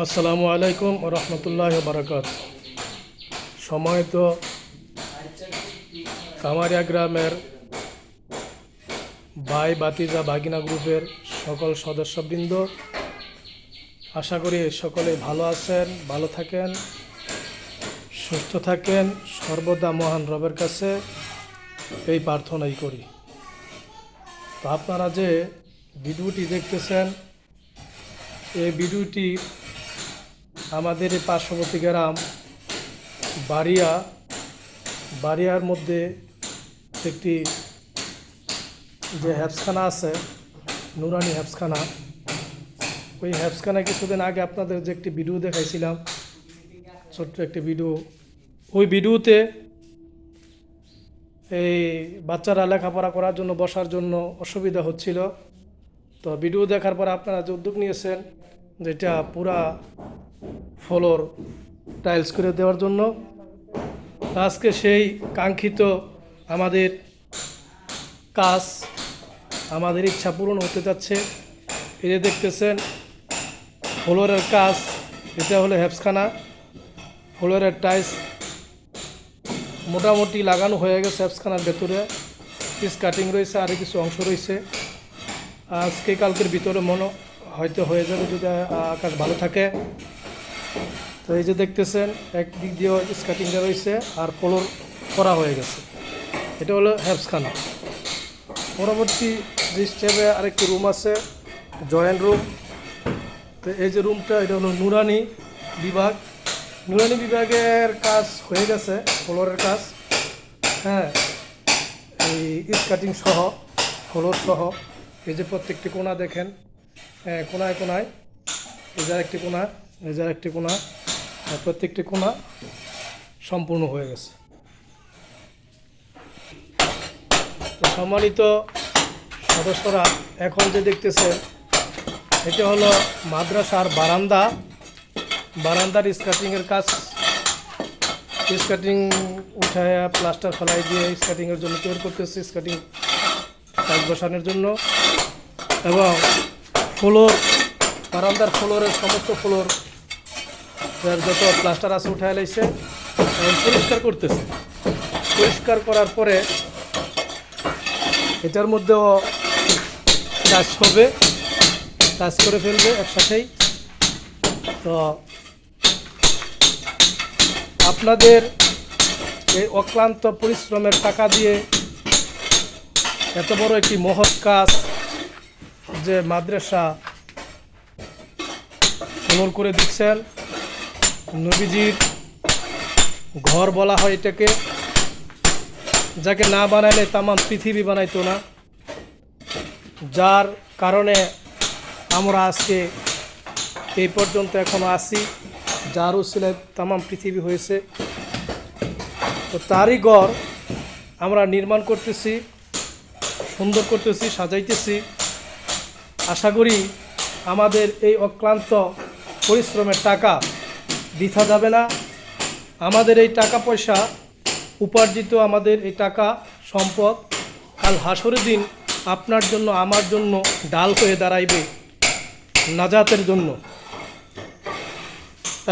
আসসালামু আলাইকুম রহমতুল্লাহ বারাকাত সময়ত কামারিয়া গ্রামের ভাই বাতিজা বাগিনা গ্রুপের সকল সদস্যবৃন্দ। আশা করি সকলে ভালো আছেন, ভালো থাকেন, সুস্থ থাকেন। সর্বদা মহান রবের কাছে এই প্রার্থনাই করি। তো আপনারা যে ভিডিওটি দেখতেছেন, এই ভিডিওটি আমাদের এই পার্শ্ববর্তী গ্রাম বাড়িয়া, বাড়িয়ার মধ্যে একটি যে হ্যাপসখানা আছে, নুরানি হ্যাপসখানা ওই হ্যাপসখানা কিছুদিন আগে আপনাদের যে একটি ভিডিও দেখাইছিলাম, ছোট্ট একটি ভিডিও। ওই ভিডিওতে এই বাচ্চারা লেখাপড়া করার জন্য, বসার জন্য অসুবিধা হচ্ছিল। তো ভিডিও দেখার পর আপনারা যে উদ্যোগ নিয়েছেন, যেটা পুরা ফ্লোর টাইলস করে দেওয়ার জন্য। আজকে সেই কাঙ্ক্ষিত আমাদের কাজ, আমাদের ইচ্ছা পূরণ হতে যাচ্ছে। এই যে দেখতেছেন, ফ্লোরের কাজ, এটা হলো হ্যাপসখানা ফ্লোরের টাইলস মোটামুটি লাগানো হয়ে গেছে হ্যাপসখানার ভেতরে। পিস কাটিং রয়েছে, আর কিছু অংশ রয়েছে। আজকে কালকের ভিতরে মনে হয়তো হয়ে যাবে যদি আকাশ ভালো থাকে। তো এই যে দেখতেছেন, এক দিক দিয়ে স্কাটিংটা রয়েছে আর ফ্লোর করা হয়ে গেছে। এটা হলো হ্যাপসখানা পরবর্তী যে স্টেপে আরেকটি রুম আছে জয়েন্ট রুম তো এই যে রুমটা এটা হলো নুরানি বিভাগ। নুরানি বিভাগের কাজ হয়ে গেছে ফ্লোরের কাজ। হ্যাঁ এই স্কাটিং সহ ফ্লোর সহ। এই যে প্রত্যেকটি কোণা দেখেন হ্যাঁ কোনায় কোনায় এই যার একটি কোণা। যার একটি আর প্রত্যেকটি কোনা সম্পূর্ণ হয়ে গেছে। তো সম্মানিত সদস্যরা, এখন যে দেখতেছেন, এটা হলো মাদ্রাসার বারান্দা। বারান্দার স্কাটিংয়ের কাজ স্কাটিং উঠায় প্লাস্টার ফেলাই দিয়ে স্কাটিংয়ের জন্য তৈরি করতেছে স্কাটিং কাজ বসানোর জন্য। এবং ফ্লোর বারান্দার ফ্লোরের সমস্ত ফ্লোর যত প্লাস্টার আছে উঠায় লাইছে এবং পরিষ্কার করতেছে। পরিষ্কার করার পরে এটার মধ্যেও কাজ হবে, কাজ করে ফেলবে একসাথেই। তো আপনাদের এই অক্লান্ত পরিশ্রমের টাকা দিয়ে এত বড় একটি মহৎ কাজ যে মাদ্রাসা সুন্দর করে দিচ্ছেন। নবীজির ঘর বলা হয় এটাকে। যাকে না বানাইলে তামাম পৃথিবী বানাইতো না। যার কারণে আমরা আজকে এই পর্যন্ত এখনও আসি যার উসিলে তামাম পৃথিবী হয়েছে। তো তারই ঘর আমরা নির্মাণ করতেছি, সুন্দর করতেছি, সাজাইতেছি। আশা করি আমাদের এই অক্লান্ত পরিশ্রমের টাকা বৃথা যাবে না। আমাদের এই টাকা পয়সা, উপার্জিত আমাদের এই টাকা সম্পদ, কাল হাসরের দিন আপনার জন্য, আমার জন্য ডাল হয়ে দাঁড়াইবে নাজাতের জন্য।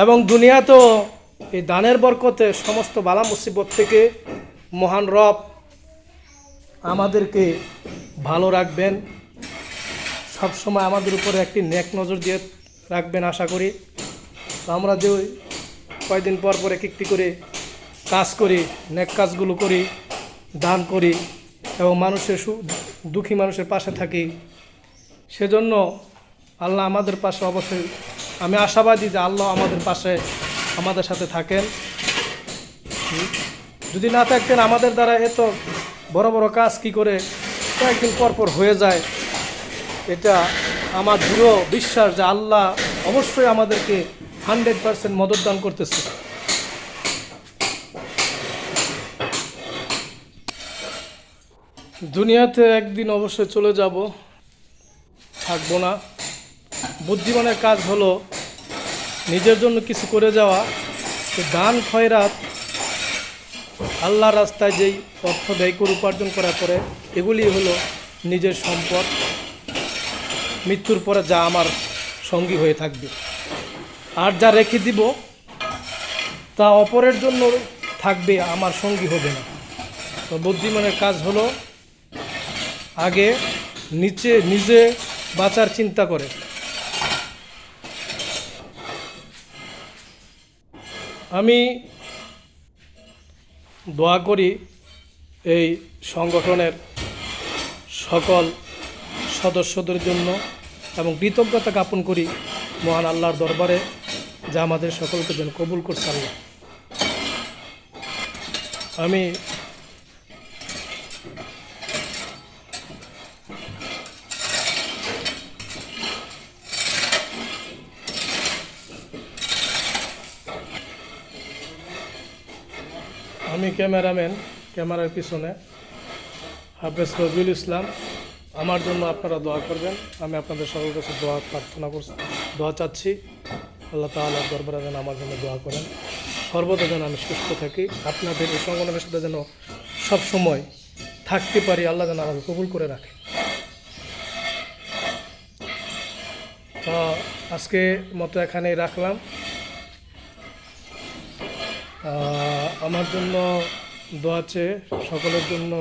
এবং দুনিয়াতেও এই দানের বরকতে সমস্ত বালা মুসিবত থেকে মহান রব আমাদেরকে ভালো রাখবেন। সবসময় আমাদের উপরে একটি নেক নজর দিয়ে রাখবেন, আশা করি। তো আমরা যে ওই কয়দিন পর পর এক একটি করে কাজ করি, নেক কাজগুলো করি, দান করি এবং মানুষের দুঃখী মানুষের পাশে থাকি। সেজন্য আল্লাহ আমাদের পাশে অবশ্যই আমি আশাবাদী যে আল্লাহ আমাদের পাশে আমাদের সাথে থাকেন। যদি না থাকতেন আমাদের দ্বারা এত বড় বড় কাজ কি করে কয়েকদিন পর পর হয়ে যায়, এটা আমার দৃঢ় বিশ্বাস যে আল্লাহ অবশ্যই আমাদেরকে হান্ড্রেড পার্সেন্ট মদত দান করতেছে। দুনিয়াতে একদিন অবশ্যই চলে যাব, থাকব না। বুদ্ধিমানের কাজ হলো নিজের জন্য কিছু করে যাওয়া। দান, খয়রাত আল্লাহ রাস্তায় যেই অর্থ ব্যয় করে উপার্জন করার পরে এগুলি হলো নিজের সম্পদ। মৃত্যুর পরে যা আমার সঙ্গী হয়ে থাকবে। আর যা রেখে দিব, তা অপরের জন্য থাকবে, আমার সঙ্গী হবে না। তো বুদ্ধিমানের কাজ হলো, আগে নিচে, নিজে বাঁচার চিন্তা করে। আমি দোয়া করি এই সংগঠনের সকল সদস্যদের জন্য এবং কৃতজ্ঞতা জ্ঞাপন করি মহান আল্লাহর দরবারে। যা আমাদের সকলকে যেন কবুল করছে আল্লাহ। আমি আমি ক্যামেরাম্যান, ক্যামেরার পিছনে হাফেজ রবিউল ইসলাম। আমার জন্য আপনারা দোয়া করবেন। আমি আপনাদের সকল কাছে দোয়া প্রার্থনা করছি, দোয়া চাচ্ছি। আল্লাহ তাআলার দরবারে যেন আমার জন্য দোয়া করেন। সর্বদা যেন আমি সুস্থ থাকি। আপনাদের এই সংগঠনের সাথে যেন সবসময় থাকতে পারি, আল্লাহ যেন আমাকে কবুল করে রাখে। আজকে মতো এখানেই রাখলাম। আমার জন্য দোয়া চেয়ে সকলের জন্য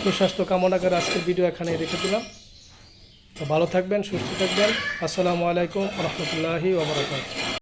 সুস্বাস্থ্য কামনা করে আজকের ভিডিও এখানে রেখে দিলাম। তো ভালো থাকবেন সুস্থ থাকবেন। আসসালামু আলাইকুম রহমতুল্লাহি ওবরাকাতুহ